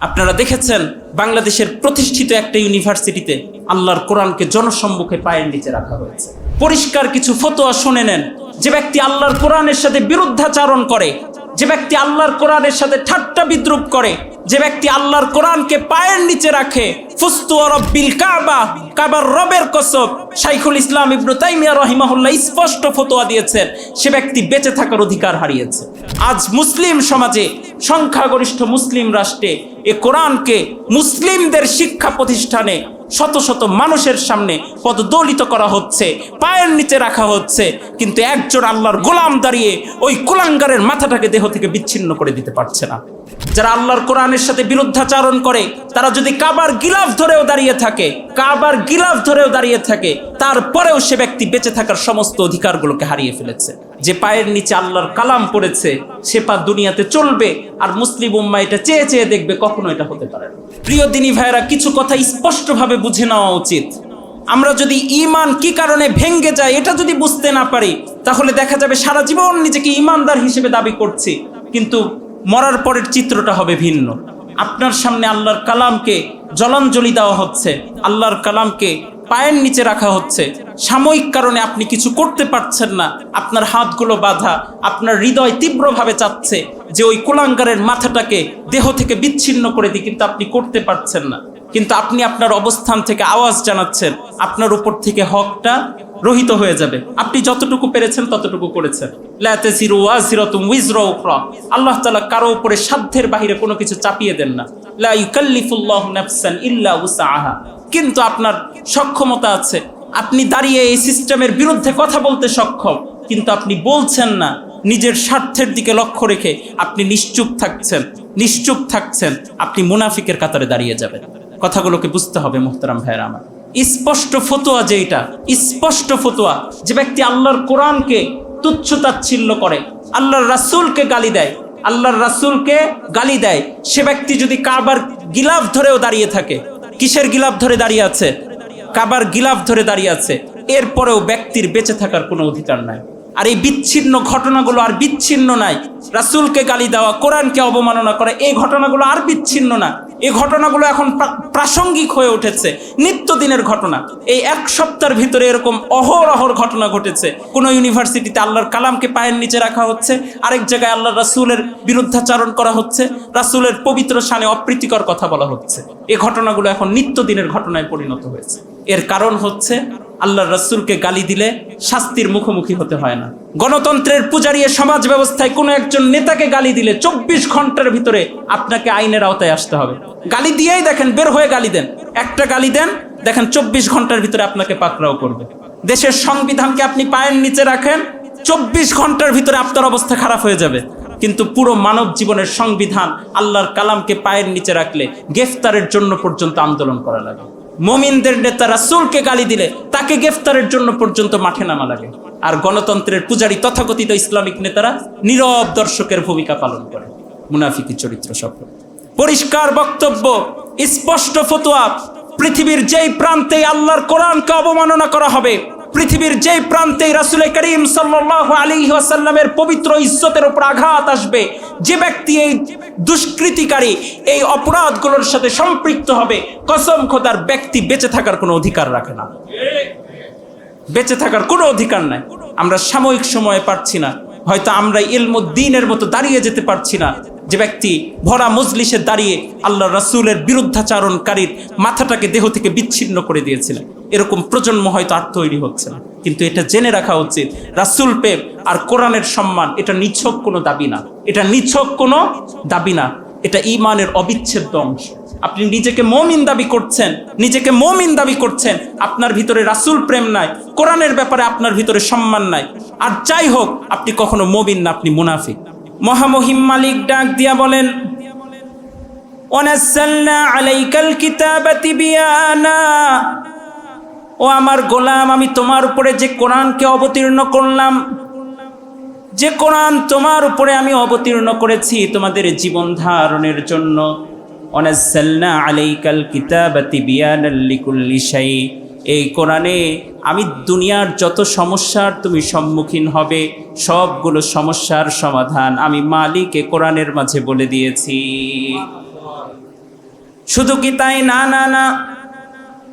আপনারা দেখেছেন বাংলাদেশের প্রতিষ্ঠিত একটা ইউনিভার্সিটিতে আল্লাহর কোরআনকে জনসম্মুখে পায়ের নিচে রাখা হয়েছে। পরিষ্কার কিছু ফতোয়া শুনে নেন। যে ব্যক্তি আল্লাহর কোরআনের সাথে বিরুদ্ধাচারণ করে যে ব্যক্তি আল্লাহর কোরআনের সাথে ঠাট্টা বিদ্রুপ করে, যে ব্যক্তি আল্লাহর কোরআনকে পায়ের নিচে রাখে কাবা, কাবার রবের শাইখুল ইসলাম তাইমিয়া স্পষ্ট ফতোয়া দিয়েছেন, সে ব্যক্তি বেঁচে থাকার অধিকার হারিয়েছে। আজ মুসলিম সমাজে সংখ্যাগরিষ্ঠ মুসলিম রাষ্ট্রে এ কোরআনকে মুসলিমদের শিক্ষা প্রতিষ্ঠানে শত শত মানুষের সামনে পদদলিত করা হচ্ছে, পায়ের নিচে রাখা হচ্ছে, কিন্তু একজন আল্লাহর গোলাম দাঁড়িয়ে ওই কুলাঙ্গারের মাথাটাকে দেহ থেকে বিচ্ছিন্ন করে দিতে পারছে না। যারা আল্লাহর কোরআনের সাথে বিরুদ্ধাচারণ করে, তারা যদি কাবার গিলাফ ধরেও দাঁড়িয়ে থাকে, কাবার গিলাফ ধরেও দাঁড়িয়ে থাকে, তারপরেও সে ব্যক্তি বেঁচে থাকার সমস্ত অধিকারগুলোকে হারিয়ে ফেলেছে। যে পায়ের নিচে আল্লাহর কালাম পড়েছে, সে পা দুনিয়াতে চলবে আর মুসলিম উম্মা এটা চেয়ে চেয়ে দেখবে, কখনো এটা হতে পারে প্রিয় দিনী ভাইরা কিছু কথা স্পষ্টভাবে বুঝে নেওয়া উচিত। আমরা যদি ইমান কি কারণে ভেঙ্গে যায়, এটা যদি বুঝতে না পারি, তাহলে দেখা যাবে সারা জীবন নিজেকে ইমানদার হিসেবে দাবি করছি। কিন্তু মরার পরের চিত্রটা হবে ভিন্ন। আপনার সামনে আল্লাহর কালামকে জলাঞ্জলি দেওয়া হচ্ছে। আল্লাহর কালামকে পায়ের নিচে রাখা হচ্ছে। সাময়িক কারণে আপনি কিছু করতে পারছেন না। আপনার হাতগুলো বাধা, আপনার হৃদয় তীব্রভাবে চাচ্ছে যে ওই কুলাঙ্গারের মাথাটাকে দেহ থেকে বিচ্ছিন্ন করে দিই কিন্তু আপনি করতে পারছেন না। কিন্তু আপনি আপনার অবস্থান থেকে আওয়াজ জানাচ্ছেন। আপনার উপর থেকে হকটা রহিত হয়ে যাবে। আপনি যতটুকু পেরেছেন ততটুকু করেছেন। আল্লাহ তাআলা কারও উপরে সাধ্যের বাহিরে কোনো কিছু চাপিয়ে দেন না। লা ইউকাল্লিফুল্লাহু নাফসান ইল্লা উসাআহা। কিন্তু আপনার সক্ষমতা আছে। আপনি দাঁড়িয়ে এই সিস্টেমের বিরুদ্ধে কথা বলতে সক্ষম, কিন্তু আপনি বলছেন না। নিজের স্বার্থের দিকে লক্ষ্য রেখে আপনি নিশ্চুপ থাকছেন নিশ্চুপ থাকছেন। আপনি মুনাফিকের কাতারে দাঁড়িয়ে যাবেন। কথাগুলোকে বুঝতে হবে মুহতারাম ভাইয়ের আমার। স্পষ্ট ফতোয়া যেটা স্পষ্ট ফতোয়া, যে ব্যক্তি আল্লাহর কোরআনকে তুচ্ছ তাচ্ছিল্য করে, আল্লাহর রাসূলকে গালি দেয়, আল্লাহর রাসূলকে গালি দেয়, সে ব্যক্তি যদি কাবার গিলাফ ধরেও দাঁড়িয়ে থাকে কিসের গিলাফ ধরে দাঁড়িয়ে আছে? কাবার গিলাফ ধরে দাঁড়িয়ে আছে। এরপরেও ব্যক্তির বেঁচে থাকার কোনো অধিকার নাই। আর এই বিচ্ছিন্ন ঘটনাগুলো আর বিচ্ছিন্ন নাই। রাসূলকে গালি দেওয়া, কোরআনকে অবমাননা করা, এই ঘটনাগুলো আর বিচ্ছিন্ন না। এই ঘটনাগুলো এখন প্রা- প্রাসঙ্গিক হয়ে উঠেছে, নিত্যদিনের ঘটনা। এই এক সপ্তাহের ভিতরে এরকম অহরহর ঘটনা ঘটেছে। কোন ইউনিভার্সিটিতে আল্লাহর কালামকে পায়ের নিচে রাখা হচ্ছে, আরেক জায়গায় আল্লাহ রাসূলের বিরুদ্ধাচারণ করা হচ্ছে, রাসূলের পবিত্র শানে অপ্রীতিকর কথা বলা হচ্ছে। এই ঘটনাগুলো এখন নিত্যদিনের ঘটনায় পরিণত হয়েছে। এর কারণ হচ্ছে আল্লাহর রাসূলকে গালি দিলে শাস্তির মুখোমুখি হতে হয় না। গণতন্ত্রের পূজারী সমাজ ব্যবস্থায় কোনো একজন নেতাকে গালি দিলে চব্বিশ ঘণ্টার ভিতরে আপনাকে আইনের আওতায় আসতে হবে। গালি দিয়েই দেখেন, বের হয়ে গালি দেন। একটা গালি দেন, দেখেন চব্বিশ ঘণ্টার ভিতরে আপনাকে পাকড়াও করবে। দেশের সংবিধানকে আপনি পায়ের নিচে রাখেন, চব্বিশ ঘণ্টার ভিতরে আপনার অবস্থা খারাপ হয়ে যাবে। কিন্তু পুরো মানব জীবনের সংবিধান আল্লাহর কালামকে পায়ের নিচে রাখলে গ্রেফতারের জন্য পর্যন্ত আন্দোলন করা লাগে। মমিনদের নেতা রাসুলকে গালি দিলে তাকে গ্রেফতারের জন্য পর্যন্ত মাঠে নামা লাগে। আর গণতন্ত্রের পূজারী তথাকথিত ইসলামিক নেতারা নীরব দর্শকের ভূমিকা পালন করে। মুনাফিকি চরিত্র সফল। পরিষ্কার বক্তব্য, স্পষ্ট ফতোয়া, পৃথিবীর যেই প্রান্তে আল্লাহর কোরআনকে অবমাননা করা হবে পৃথিবীর যে প্রান্তে রাসুল করিম সাল্লাল্লাহু আলাইহি ওয়াসাল্লামের পবিত্র ইজ্জতের উপর আঘাত আসবে, যে ব্যক্তি এই দুষ্কৃতিকারী, এই অপরাধগুলোর সাথে সম্পৃক্ত হবে, কসম খোদার ব্যক্তি বেঁচে থাকার কোনো অধিকার রাখে না। বেঁচে থাকার কোনো অধিকার নাই। আমরা সাময়িক সময়ে পারছি না। হয়তো আমরা ইলমুদ্দিনের মতো দাঁড়িয়ে যেতে পারছি না। যে ব্যক্তি ভরা মজলিসে দাঁড়িয়ে আল্লাহ রাসূলের বিরুদ্ধাচারণকারীর মাথাটাকে দেহ থেকে বিচ্ছিন্ন করে দিয়েছিলেন। এরকম প্রজন্ম হয়তো আর তৈরি হচ্ছে না। কিন্তু এটা জেনে রাখা উচিত, রাসূল প্রেম আর কোরআনের সম্মান, এটা নিছক কোনো দাবি না। এটা নিছক কোনো দাবি না। এটা ইমানের অবিচ্ছেদ্য অংশ। আপনি নিজেকে মমিন দাবি করছেন, নিজেকে মমিন দাবি করছেন, আপনার ভিতরে রাসূল প্রেম নাই, কোরআনের ব্যাপারে আপনার ভিতরে সম্মান নাই। আর যাই হোক, আপনি কখনো মমিন না, আপনি মুনাফিক। মহামহিম মালিক ডাক দিয়া বলেন ওয়ানাজ্জালনা আলাইকাল কিতাবা তিবিয়ানা ও আমার গোলাম, আমি তোমার উপরে যে কোরআনকে অবতীর্ণ করলাম, যে কোরআন তোমার উপরে আমি অবতীর্ণ করেছি তোমাদের জীবন ধারণের জন্য। আলাইকাল কিতাবা তিবিয়ানাল লিকুল্লি এই কোরআনে আমি দুনিয়ার যত সমস্যার তুমি সম্মুখীন হবে, সবগুলো সমস্যার সমাধান আমি মালিক এ কোরআনের মাঝে বলে দিয়েছি। শুধু কি তাই? না না না।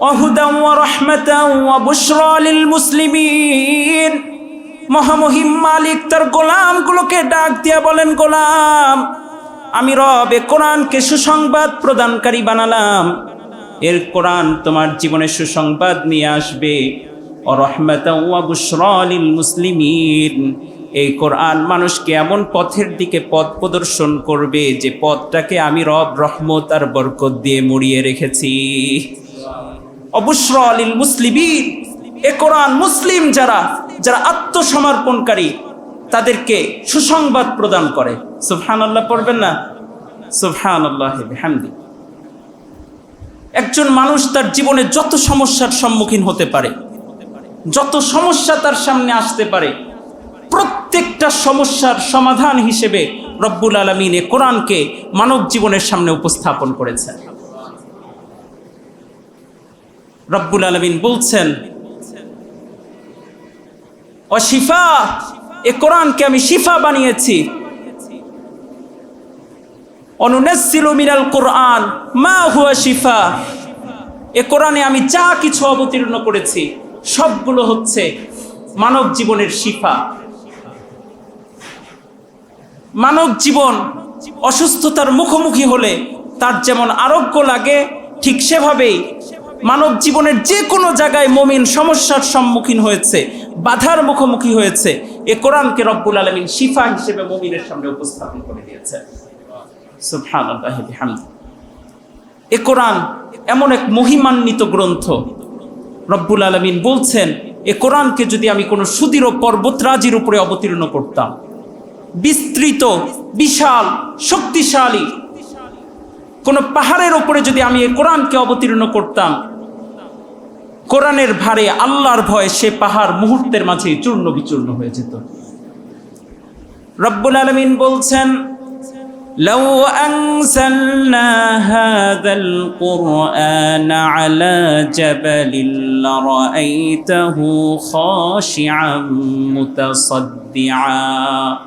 অহুদাম ওয়া রাহমাতাম ওয়া বুশরা লিল মুসলিমিন। মহামহিম মালিক তার গোলামগুলোকে ডাক দিয়া বলেন, গোলাম, আমি রব কোরআনকে সুসংবাদ প্রদানকারী বানালাম। এর কোরআন তোমার জীবনে সুসংবাদ নিয়ে আসবে। ও রহমাতাম ওয়া বুশরা লিল মুসলিমিন। এই কোরআন মানুষকে এমন পথের দিকে পথ প্রদর্শন করবে যে পথটাকে আমি রব রহমত আর বরকত দিয়ে মুড়িয়ে রেখেছি। অবশ্র আলিল এ কোরআন মুসলিম যারা যারা আত্মসমর্পণকারী, তাদেরকে সুসংবাদ প্রদান করে। সুফহান আল্লাহ পড়বেন না? সুফহান আল্লাহ একজন মানুষ তার জীবনে যত সমস্যার সম্মুখীন হতে পারে, যত সমস্যা তার সামনে আসতে পারে, প্রত্যেকটা সমস্যার সমাধান হিসেবে রব্বুল আলমিন এ কোরআনকে মানব জীবনের সামনে উপস্থাপন করেছেন। রব্বুল আলমিন বলছেন, অশিফা, এ কোরআনকে আমি শিফা বানিয়েছি। মিনাল কোরআন, মা হুয়া শিফা। এ কোরআনে আমি যা কিছু অবতীর্ণ করেছি, সবগুলো হচ্ছে মানব জীবনের শিফা। মানব জীবন অসুস্থতার মুখোমুখি হলে তার যেমন আরোগ্য লাগে, ঠিক সেভাবেই মানব জীবনের যে কোনো জায়গায় মমিন সমস্যার সম্মুখীন হয়েছে, বাধার মুখোমুখি হয়েছে, এ কোরআনকে রব্বুল আলমিন শিফা হিসেবে মমিনের সামনে উপস্থাপন করে দিয়েছে এ কোরআন এমন এক মহিমান্বিত গ্রন্থ। রব্বুল আলমিন বলছেন, এ কোরআনকে যদি আমি কোনো সুদৃঢ় পর্বতরাজির উপরে অবতীর্ণ করতাম, বিস্তৃত, বিশাল, শক্তিশালী কোন পাহাড়ের উপরে যদি আমি এ কোরআনকে অবতীর্ণ করতাম কোরআনের ভারে আল্লাহর ভয়ে সে পাহাড় মুহূর্তের মাঝে চূর্ণ বিচূর্ণ হয়ে যেত রব্বুল আলমিন বলছেন لو أنزلنا هذا القرآن على جبل لرأيته خاشعا متصدعا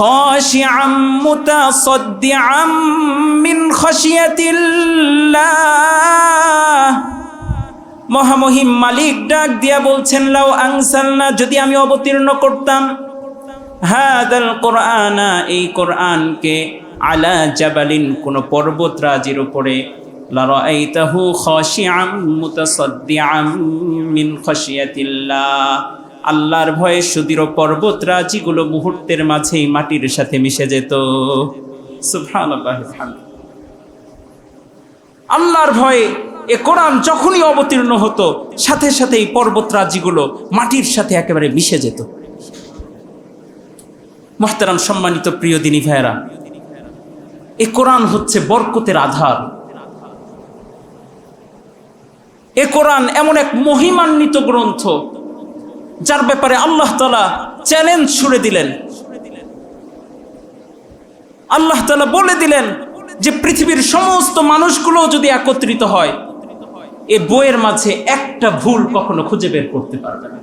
خاشعا متصدعا من خشية الله মহামহিম মালিক ডাক দিয়া বলছেন লাউ আনসালনা যদি আমি অবতীর্ণ করতাম হাদাল কোরআনা এই কোরআনকে আলা জাবালিন কোন পর্বত রাজির উপরে লারাআইতাহু খাশিআম মুতাসাদ্দিআম মিন খাশিয়াতিল্লাহ আল্লাহর ভয়ে সুদৃঢ় পর্বত রাজিগুলো মুহূর্তের মাঝেই মাটির সাথে মিশে যেত। আল্লাহর ভয়ে এ কোরআন যখনই অবতীর্ণ হতো, সাথে সাথে এই পর্বত রাজিগুলো মাটির সাথে একেবারে মিশে যেত। মোহতারাম, সম্মানিত প্রিয় দিনী ভাইয়েরা, এ কোরআন হচ্ছে বরকতের আধার। এ কোরআন এমন এক মহিমান্বিত গ্রন্থ যার ব্যাপারে আল্লাহ তালা চ্যালেঞ্জ ছুড়ে দিলেন। আল্লাহ তালা বলে দিলেন যে পৃথিবীর সমস্ত মানুষগুলো যদি একত্রিত হয়, এ বইয়ের মাঝে একটা ভুল কখনো খুঁজে বের করতে পারবে না।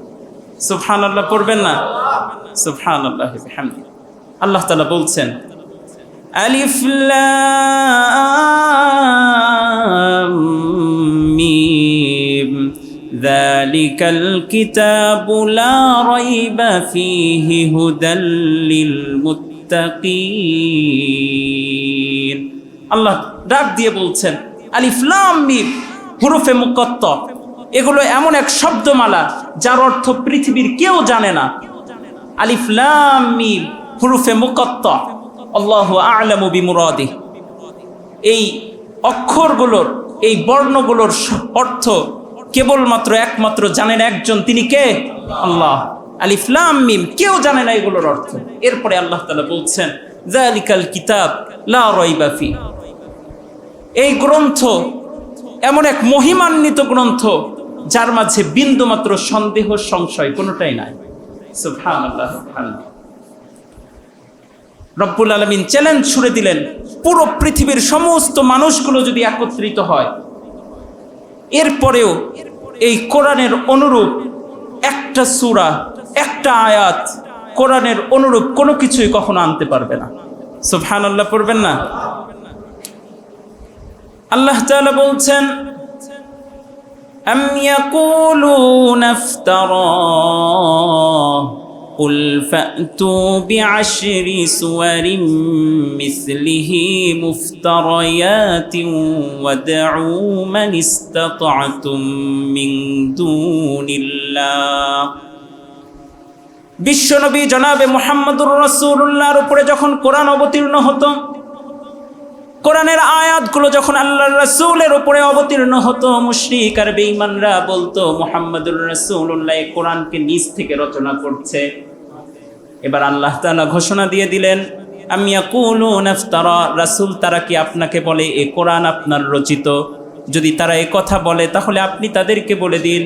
সুফহান আল্লাহ পড়বেন না? আল্লাহ তালা বলছেন, আলিফ লাম মিম ذلك الكتاب لا ريب فيه هدى للمتقين আল্লাহ ডাক দিয়ে বলছেন আলিফ লাম মিম হুরুফে মুকত্ত এগুলো এমন এক শব্দমালা যার অর্থ পৃথিবীর কেউ জানে না আলিফ লাম মিম হুরুফে মুকত্ত আল্লাহ আলামু বিমুরাদি এই অক্ষরগুলোর এই বর্ণগুলোর স- অর্থ কেবলমাত্র একমাত্র জানেন একজন, তিনি কে? আল্লাহ। আলিফলাম মিম, কেউ জানে না এগুলোর অর্থ। এরপরে আল্লাহ তাআলা বলছেন জালিকাল কিতাব লা রাইবা ফি। এই গ্রন্থ এমন এক মহিমান্বিত গ্রন্থ, যার মাঝে বিন্দুমাত্র সন্দেহ, সংশয় কোনোটাই নাই। রব্বুল আলমিন চ্যালেঞ্জ ছুড়ে দিলেন, পুরো পৃথিবীর সমস্ত মানুষগুলো যদি একত্রিত হয় এরপরেও এই কোরআনের অনুরূপ একটা সূরা একটা আয়াত কোরআনের অনুরূপ কোনো কিছুই কখনো আনতে পারবে না সুবহানাল্লাহ পড়বেন না আল্লাহ তাআলা বলছেন أم يقولون افتراه قل فأتوا بعشر سور مثله مفتريات وادعوا من استطعتم من دون الله বিশ্বনবী জনাবে মোহাম্মদুর রসুল্লাহর উপরে যখন কোরআন অবতীর্ণ হতো কোরআনের আয়াতগুলো যখন আল্লাহর রাসূলের উপরে অবতীর্ণ হতো মুশরিক আর বেঈমানরা বলতো মুহাম্মাদুর রাসূলুল্লাহ এই কোরআনকে নিজ থেকে রচনা করছে এবার আল্লাহ তাআলা ঘোষণা দিয়ে দিলেন, আমি ইফতারা রাসূল তারা কি আপনাকে বলে, এ কোরআন আপনার রচিত যদি তারা এ কথা বলে, তাহলে আপনি তাদেরকে বলে দিন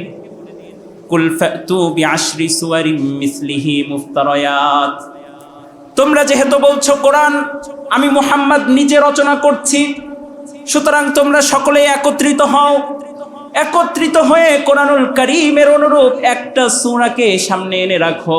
তোমরা যেহেতু বলছো কোরআন, আমি মুহাম্মদ নিজে রচনা করছি, সুতরাং তোমরা সকলে একত্রিত হও। একত্রিত হয়ে কোরআনুল করিমের অনুরূপ একটা সূরাকে সামনে এনে রাখো।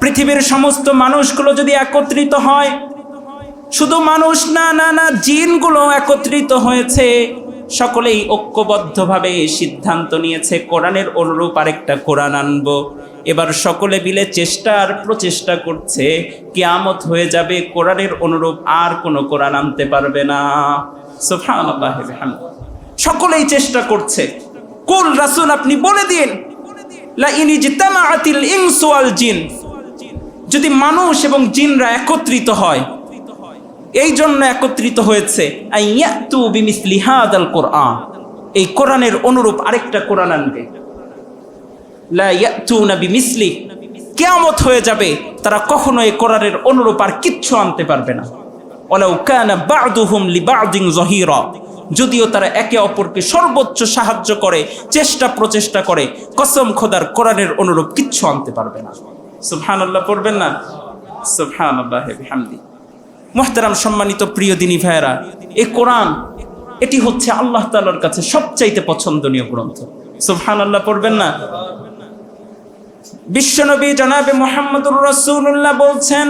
পৃথিবীর সমস্ত মানুষগুলো যদি একত্রিত হয়, শুধু মানুষ না না না, জিনগুলো একত্রিত হয়েছে। সকলেই ঐক্যবদ্ধভাবে সিদ্ধান্ত নিয়েছে, কোরআনের অনুরূপ আরেকটা কোরআন আনব। এবার সকলে মিলে চেষ্টা আর প্রচেষ্টা করছে, কিয়ামত হয়ে যাবে, কোরআনের অনুরূপ আর কোনো কোরআন আনতে পারবে না। সকলেই চেষ্টা করছে। কুল রাসুল আপনি বলে দিন, লা ইন জিন। যদি মানুষ এবং জিনরা একত্রিত হয়, এই জন্য একত্রিত হয়েছে কোরআন। এই কোরআনের অনুরূপ আরেকটা কোরআন আনবে। বিমিসলি। কিয়ামত হয়ে যাবে, তারা কখনো এই কোরআনের অনুরূপ আর কিচ্ছু আনতে পারবে না। যদিও তারা একে অপরকে সর্বোচ্চ সাহায্য করে চেষ্টা প্রচেষ্টা করে, কসম খোদার কোরআনের অনুরূপ কিচ্ছু আনতে পারবে না। সুবহানাল্লাহ পড়বেন না? সুবহানাল্লাহ, বিহামদি। মোহতারাম সম্মানিত প্রিয় দিনী ভাইয়েরা এই কোরআন, এটি হচ্ছে আল্লাহ তাআলার কাছে সবচাইতে পছন্দনীয় গ্রন্থ। সুবহানাল্লাহ পড়বেন না? বিশ্বনবী জনাবে মোহাম্মদুর রসুল্লাহ বলছেন,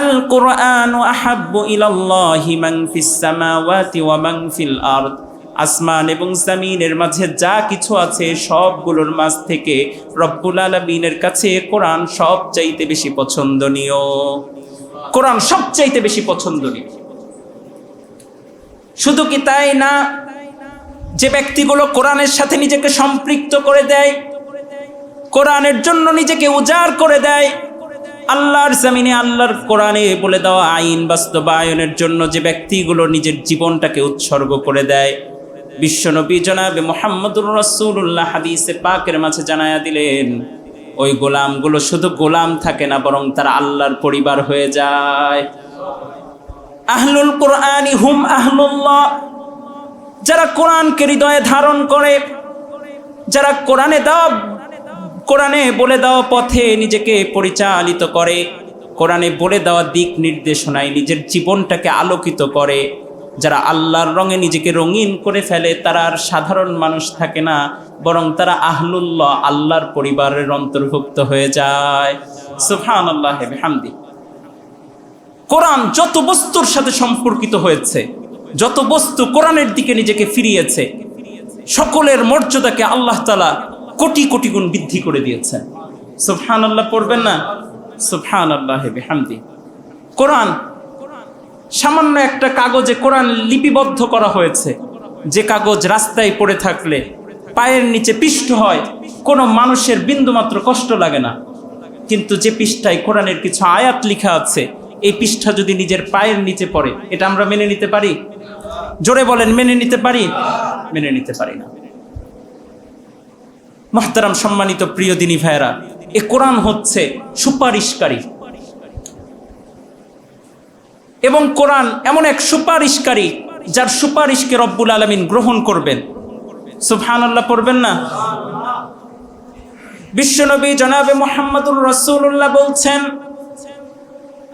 আল কোরআন আহাব্বু ইলাল্লাহি মান ফিস সামাওয়াতি ওয়া মান ফিল আরদ। আসমান এবং জামিনের মাঝে যা কিছু আছে সবগুলোর মাঝ থেকে রব্বুল আলামিনের কাছে কোরআন সবচাইতে বেশি পছন্দনীয়। কোরআন সবচাইতে বেশি পছন্দনীয়। শুধু কি তাই না? যে ব্যক্তিগুলো কোরআনের সাথে নিজেকে সম্পৃক্ত করে দেয়, কোরআনের জন্য নিজেকে উজাড় করে দেয়, আল্লাহর জামিনে আল্লাহর কোরআনে বলে দেওয়া আইন বাস্তবায়নের জন্য যে ব্যক্তিগুলো নিজের জীবনটাকে উৎসর্গ করে দেয় বিশ্বনবী জনাবে মোহাম্মদুর রসুল্লাহ হাদিসে পাকের মাঝে জানায়া দিলেন, ওই গোলামগুলো শুধু গোলাম থাকে না, বরং তারা আল্লাহর পরিবার হয়ে যায়। আহলুল কোরআনি হুম আহলুল্লাহ, যারা কোরআনকে হৃদয়ে ধারণ করে, যারা কোরআনে দেওয়া কোরআনে বলে দেওয়া পথে নিজেকে পরিচালিত করে, কোরআনে বলে দেওয়া দিক নির্দেশনায় নিজের জীবনটাকে আলোকিত করে যারা আল্লাহর রঙে নিজেকে রঙিন করে ফেলে, তারা আর সাধারণ মানুষ থাকে না, বরং তারা আহলুল্লাহ, আল্লাহর পরিবারের অন্তর্ভুক্ত হয়ে যায়। সুফান আল্লাহ কোরআন যত বস্তুর সাথে সম্পর্কিত হয়েছে, যত বস্তু কোরআনের দিকে নিজেকে ফিরিয়েছে, সকলের মর্যাদাকে আল্লাহ তালা কোটি কোটি গুণ বৃদ্ধি করে দিয়েছেন। সুফহান আল্লাহ পড়বেন না? সুফহান আল্লাহ হেবে হামদি কোরআন সামান্য একটা কাগজে কোরআন লিপিবদ্ধ করা হয়েছে। যে কাগজ রাস্তায় পড়ে থাকলে পায়ের নিচে পিষ্ট হয়, কোনো মানুষের বিন্দুমাত্র কষ্ট লাগে না। কিন্তু যে পৃষ্ঠায় কোরআনের কিছু আয়াত লেখা আছে, এই পৃষ্ঠা যদি নিজের পায়ের নিচে পড়ে, এটা আমরা মেনে নিতে পারি? জোরে বলেন, মেনে নিতে পারি? মেনে নিতে পারি না। মহতারাম সম্মানিত প্রিয় দিনী ভাইয়েরা, এ কোরআন হচ্ছে সুপারিশকারী। এবং কোরআন এমন এক সুপারিশকারী যার সুপারিশকে রব্বুল আলমিন গ্রহণ করবেন। সুফহান আল্লাহ পড়বেন না? বিশ্বনবী জনাবে মোহাম্মদুর রসুল্লাহ বলছেন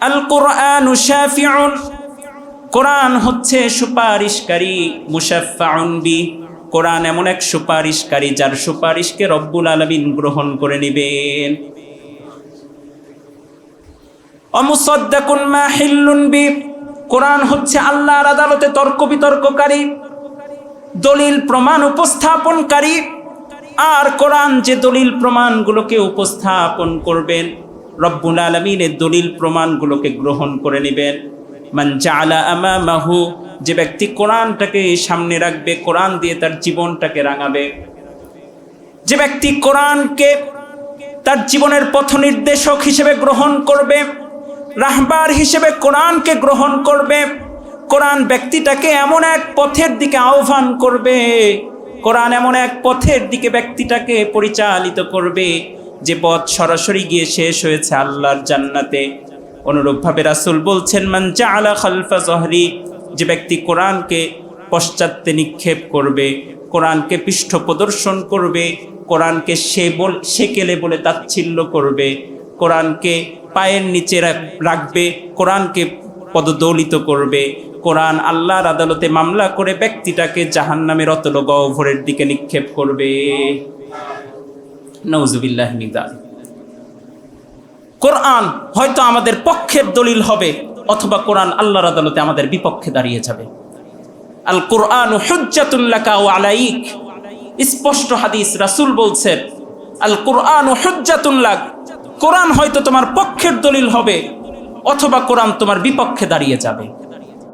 আল কোরআন কোরআন হচ্ছে সুপারিশকারী মুসাফাউন বি। কোরআন এমন এক সুপারিশকারী যার সুপারিশকে রব্বুল আলমিন গ্রহণ করে নেবেন। অমুসদ্দাকুন মা হিল্লুন বি। কোরআন হচ্ছে আল্লাহর আদালতে তর্ক বিতর্ককারী, দলিল প্রমাণ উপস্থাপনকারী, আর কোরআন যে দলিল প্রমাণগুলোকে উপস্থাপন করবেন, রব্বুল আলমিনের দলিল প্রমাণগুলোকে গ্রহণ করে নেবেন। মান জালা আমামাহু, যে ব্যক্তি কোরআনটাকে সামনে রাখবে, কোরআন দিয়ে তার জীবনটাকে রাঙাবে। যে ব্যক্তি কোরআনকে তার জীবনের পথ নির্দেশক হিসেবে গ্রহণ করবে রাহবার হিসেবে কোরআনকে গ্রহণ করবে। কোরআন ব্যক্তিটাকে এমন এক পথের দিকে আহ্বান করবে। কোরআন এমন এক পথের দিকে ব্যক্তিটাকে পরিচালিত করবে যে পথ সরাসরি গিয়ে শেষ হয়েছে আল্লাহর জান্নাতে। অনুরূপভাবে রাসুল বলছেন, মান আলা খালফা জহরি যে ব্যক্তি কোরআনকে পশ্চাত্যে নিক্ষেপ করবে, কোরআনকে পৃষ্ঠ প্রদর্শন করবে, কোরআনকে সে বল, সেকেলে বলে তাচ্ছিল্য করবে, কোরআনকে পায়ের নিচে রাখবে, কোরআনকে পদদলিত করবে। কোরআন আল্লাহর আদালতে মামলা করে ব্যক্তিটাকে জাহান নামের অতল গহ্বরের দিকে নিক্ষেপ করবে। নওজুবিল্লাহ কোরআন হয়তো আমাদের পক্ষের দলিল হবে, অথবা কোরআন আল্লাহর আদালতে আমাদের বিপক্ষে দাঁড়িয়ে যাবে। আল কোরআন হুজ্জাতুল্লাকা ও আলাইক। স্পষ্ট হাদিস রাসূল বলছেন, আল কোরআন হুজ্জাতুল্লাক কোরআন হয়তো তোমার পক্ষের দলিল হবে অথবা কোরআন তোমার বিপক্ষে দাঁড়িয়ে যাবে।